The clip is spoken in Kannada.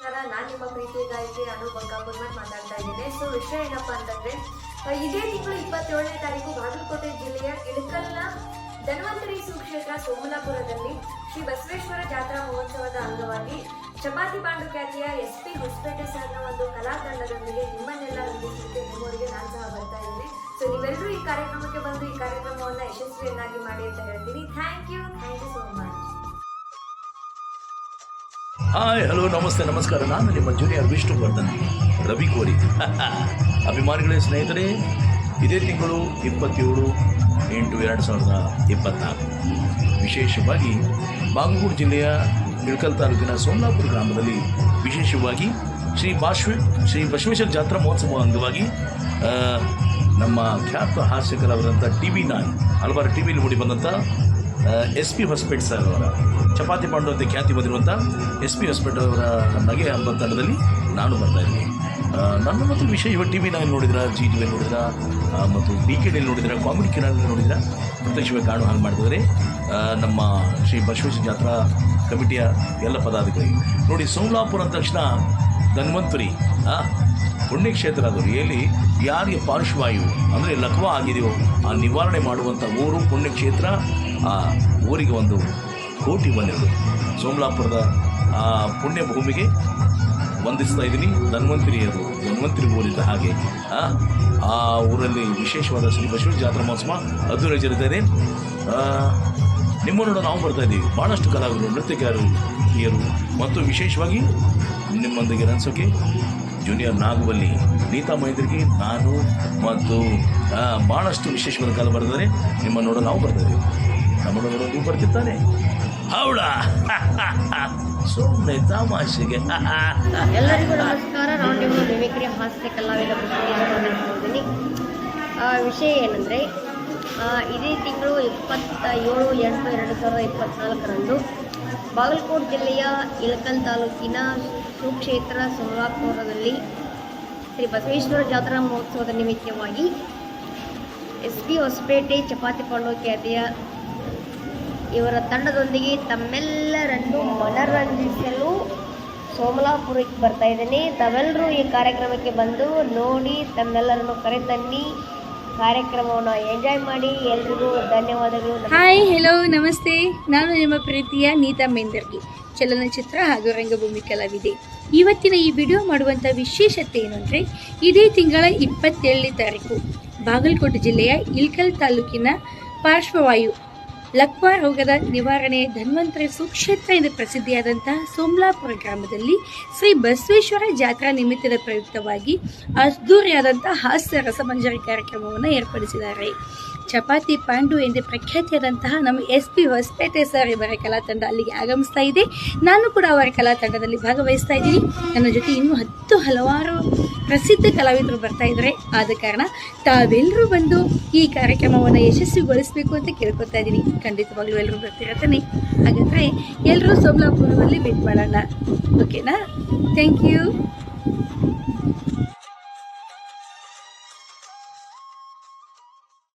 ನಮಸ್ಕಾರ, ನಾನು ನಿಮ್ಮ ಪ್ರೀತಿ ಗಾಯಕಿ ಅನು ಬಂಕಾಪುರ್ಮಟ್ ಮಾತಾಡ್ತಾ ಇದ್ದೇನೆ. ಸೊ, ವಿಷಯ ಏನಪ್ಪ ಅಂತಂದ್ರೆ ಇದೇ ತಿಂಗಳು ಇಪ್ಪತ್ತೇಳನೇ ತಾರೀಕು ಬಾಗಲಕೋಟೆ ಜಿಲ್ಲೆಯ ಇಳಕಲ್ನ ಧನ್ವಂತರಿ ಸುಕ್ಷೇತ್ರ ಸೋಮಲಾಪುರದಲ್ಲಿ ಶ್ರೀ ಬಸವೇಶ್ವರ ಜಾತ್ರಾ ಮಹೋತ್ಸವದ ಅಂಗವಾಗಿ ಚಪಾತಿ ಪಾಂಡು ಖ್ಯಾತಿಯ ಎಸ್ ಪಿ ಹೊಸಪೇಟೆ ಸರ್ನ ಒಂದು ಕಲಾತಂಡದೊಂದಿಗೆ ನಿಮ್ಮನ್ನೆಲ್ಲ ರಂಜಿಸಲಿಕ್ಕೆ ನಿಮ್ಮವರಿಗೆ ನಾನು ಸಹ ಬರ್ತಾ ಇದ್ದೀನಿ. ಸೊ ನೀವೆಲ್ಲರೂ ಈ ಕಾರ್ಯಕ್ರಮಕ್ಕೆ ಬಂದು ಈ ಕಾರ್ಯಕ್ರಮವನ್ನು ಯಶಸ್ವಿಯನ್ನಾಗಿ ಮಾಡಿ ಅಂತ ಹೇಳ್ತೀನಿ. Thank you thank you so much hi hello ನಮಸ್ತೆ, ನಮಸ್ಕಾರ. ನಾನು ನಿಮ್ಮ ಜೂನಿಯರ್ ವಿಷ್ಣುವರ್ಧನ್, ರವಿ ಕೋರಿ. ಅಭಿಮಾನಿಗಳೇ, ಸ್ನೇಹಿತರೆ, ಇದೇ ತಿಂಗಳು ಇಪ್ಪತ್ತೇಳು, ಎಂಟು ಎರಡು ಸಾವಿರದ ಇಪ್ಪತ್ತ್ನಾಲ್ಕು ವಿಶೇಷವಾಗಿ ಬಾಗಲಕೋಟೆ ಜಿಲ್ಲೆಯ ಇಳಕಲ್ ತಾಲೂಕಿನ ಸೋಮಲಾಪುರ ಗ್ರಾಮದಲ್ಲಿ ವಿಶೇಷವಾಗಿ ಶ್ರೀ ಬಾಶ್ವ, ಶ್ರೀ ಬಸವೇಶ್ವರ ಜಾತ್ರಾ ಮಹೋತ್ಸವ ಅಂಗವಾಗಿ ನಮ್ಮ ಖ್ಯಾತ ಹಾಸ್ಯಕಲಾವಿದಂಥ ಟಿ ವಿ ನಾಯ್, ಹಲವಾರು ಟಿ ವಿಲಿ ಮೂಡಿ ಬಂದಂಥ ಎಸ್ ಪಿ ಹೊಸಪೇಟೆ ಸರ್ ಅವರ ಚಪಾತಿ ಪಾಂಡು ಅಂತ ಖ್ಯಾತಿ ಬಂದಿರುವಂಥ ಎಸ್ ಪಿ ಹೊಸಪೇಟೆ ಅವರ ನಗೆ ಹಬ್ಬ ತಂಡದಲ್ಲಿ ನಾನು ಬರ್ತಾ ಇದ್ದೀನಿ. ನನ್ನ ಮತ್ತು ವಿಷಯ, ಇವಾಗ ಟಿ ವಿ ನಾನು ನೋಡಿದ್ರ, ಜಿ ಟಿ ವಿ ನೋಡಿದ್ರ ಮತ್ತು ಡಿ ಕೆ ಡಿಯಲ್ಲಿ ನೋಡಿದ್ರೆ ಕಾಮಿಡಿ ಕಿರಣ್ ನೋಡಿದ್ರ ಪ್ರತ್ಯಕ್ಷವಾಗಿ ಕಾಣು ಹಾಗೆ ಮಾಡಿದರೆ ನಮ್ಮ ಶ್ರೀ ಬಸವೇಶ್ವರ ಜಾತ್ರಾ ಕಮಿಟಿಯ ಎಲ್ಲ ಪದಾಧಿಕಾರಿ ನೋಡಿ, ಸೋಮಲಾಪುರ ಅಂದ ತಕ್ಷಣ ಧನ್ವಂತರಿ ಪುಣ್ಯಕ್ಷೇತ್ರ ಅದು ಎಲ್ಲಿ? ಯಾರಿಗೆ ಪಾರ್ಶ್ವವಾಯು ಅಂದರೆ ಲಕ್ವ ಆಗಿದೆಯೋ, ಆ ನಿವಾರಣೆ ಮಾಡುವಂಥ ಊರು, ಪುಣ್ಯಕ್ಷೇತ್ರ ಆ ಊರಿಗೆ ಒಂದು ಕೋಟಿ ಬಂದಿರೋದು ಸೋಮಲಾಪುರದ ಆ ಪುಣ್ಯ ಭೂಮಿಗೆ ವಂದಿಸ್ತಾ ಇದ್ದೀನಿ. ಧನ್ವಂತರಿ ಅದು. ಧನ್ವಂತರಿ ಊರಿದ್ದ ಹಾಗೆ ಆ, ಊರಲ್ಲಿ ವಿಶೇಷವಾದ ಶ್ರೀ ಬಸವ ಜಾತ್ರಾ ಮಹೋತ್ಸವ ಅದ್ದೂರಿ ಜರಿದ್ದಾರೆ ನಿಮ್ಮನ್ನು ನಾವು ಬರ್ತಾ ಇದ್ದೀವಿ. ಭಾಳಷ್ಟು ಕಲಾವಿದರು ನೃತ್ಯಗಾರರು ಹಿರಿಯರು ಮತ್ತು ವಿಶೇಷವಾಗಿ ನಿಮ್ಮೊಂದಿಗೆ ಅನಿಸೋಕೆ ಜೂನಿಯರ್ ನಾಗವಲ್ಲಿ ನೀತಾ ಮೈದ್ರಿಗೆ ನಾನು ಮತ್ತು ಭಾಳಷ್ಟು ವಿಶೇಷವಾದ ಕಾಲ ಬರ್ತಾರೆ. ನಿಮ್ಮ ನೋಡಲು ನಾವು ಬರ್ತಾ ಇದ್ದೀವಿ. ನಮ್ಮ ನೋಡಲು ನೀವು ಬರ್ತಿರ್ತಾನೆ ಹೌಡಾ ಸುಮ್ಮನೆ ತಮಾಷೆಗೆ. ಎಲ್ಲರಿಗೂ ನಮಸ್ಕಾರ. ನಾನು ನಿಮ್ಮ ಮಿಮಿಕ್ರಿ ಹಾಸ್ಯ ಕಲಾವಿದ ಆ, ವಿಷಯ ಏನಂದರೆ ಇದೇ ತಿಂಗಳು ಇಪ್ಪತ್ತ ಏಳು ಎಂಟು ಎರಡು ಸಾವಿರದ ಇಪ್ಪತ್ನಾಲ್ಕರಂದು ಬಾಗಲಕೋಟೆ ಜಿಲ್ಲೆಯ ಇಳಕಲ್ ತಾಲೂಕಿನ ಸುಕ್ಷೇತ್ರ ಸೋಲಾಪುರದಲ್ಲಿ ಶ್ರೀ ಬಸವೇಶ್ವರ ಜಾತ್ರಾ ಮಹೋತ್ಸವದ ನಿಮಿತ್ತವಾಗಿ ಎಸ್ ಪಿ ಹೊಸಪೇಟೆ ಚಪಾತಿ ಪಾಂಡು ಖ್ಯಾತಿಯ ಇವರ ತಂಡದೊಂದಿಗೆ ತಮ್ಮೆಲ್ಲರನ್ನು ಮನರಂಜಿಸಲು ಸೋಮಲಾಪುರಕ್ಕೆ ಬರ್ತಾ ಇದ್ದೀನಿ. ತಾವೆಲ್ಲರೂ ಈ ಕಾರ್ಯಕ್ರಮಕ್ಕೆ ಬಂದು ನೋಡಿ, ತಮ್ಮೆಲ್ಲರನ್ನು ಕರೆತನ್ನಿ. ಕಾರ್ಯಕ್ರಮವನ್ನು ಎಂಜಾಯ್ ಮಾಡಿ. ಎಲ್ರಿಗೂ ಧನ್ಯವಾದಗಳು. ಹಾಯ್ ಹಲೋ ನಮಸ್ತೆ. ನಾನು ನಿಮ್ಮ ಪ್ರೀತಿಯ ನೀತಾ ಮೇಂದರ್ಗಿ. ಚಲನಚಿತ್ರ ಹಾಗೂ ರಂಗಭೂಮಿ ಕಲಾವಿದೆ. ಇವತ್ತಿನ ಈ ವಿಡಿಯೋ ಮಾಡುವಂಥ ವಿಶೇಷತೆ ಏನು ಅಂದರೆ, ಇದೇ ತಿಂಗಳ ಇಪ್ಪತ್ತೇಳನೇ ತಾರೀಕು, ಬಾಗಲಕೋಟೆ ಜಿಲ್ಲೆಯ ಇಲ್ಕಲ್ ತಾಲೂಕಿನ ಪಾರ್ಶ್ವವಾಯು ಲಕ್ವಾ ರೋಗದ ನಿವಾರಣೆ ಧನ್ವಂತರಿ ಸುಕ್ಷೇತ್ರ ಎಂದು ಪ್ರಸಿದ್ಧಿಯಾದಂತಹ ಸೋಮಲಾಪುರ ಗ್ರಾಮದಲ್ಲಿ ಶ್ರೀ ಬಸವೇಶ್ವರ ಜಾತ್ರಾ ನಿಮಿತ್ತದ ಪ್ರಯುಕ್ತವಾಗಿ ಅದ್ದೂರಿಯಾದಂತಹ ಹಾಸ್ಯ ರಸಮಂಜರಿ ಕಾರ್ಯಕ್ರಮವನ್ನು ಏರ್ಪಡಿಸಿದ್ದಾರೆ. ಚಪಾತಿ, ಪಾಂಡು ಎಂದು ಪ್ರಖ್ಯಾತಿಯಾದಂತಹ ನಮ್ಮ ಎಸ್ ಪಿ ಹೊಸಪೇಟೆ ಸರ್ ಇವರ ಕಲಾ ತಂಡ ಅಲ್ಲಿಗೆ ಆಗಮಿಸ್ತಾ ಇದೆ. ನಾನು ಕೂಡ ಅವರ ಕಲಾ ತಂಡದಲ್ಲಿ ಭಾಗವಹಿಸ್ತಾ ಇದ್ದೀನಿ. ನನ್ನ ಜೊತೆ ಇನ್ನೂ ಹತ್ತು ಹಲವಾರು ಪ್ರಸಿದ್ಧ ಕಲಾವಿದರು ಬರ್ತಾ ಇದ್ದಾರೆ ಆದ ಕಾರಣ ತಾವೆಲ್ಲರೂ ಬಂದು ಈ ಕಾರ್ಯಕ್ರಮವನ್ನು ಯಶಸ್ವಿಗೊಳಿಸಬೇಕು ಅಂತ ಕೇಳ್ಕೊತಾ ಇದ್ದೀನಿ. ಖಂಡಿತವಾಗ್ಲೂ ಎಲ್ಲರೂ ಬರ್ತಿರತ್ತಾನೆ ಹಾಗಾದರೆ ಎಲ್ಲರೂ ಸೋಮಲಾಪುರದಲ್ಲಿ ಭೇಟಿ ಮಾಡೋಣ. ಓಕೆನಾ ಥ್ಯಾಂಕ್ ಯು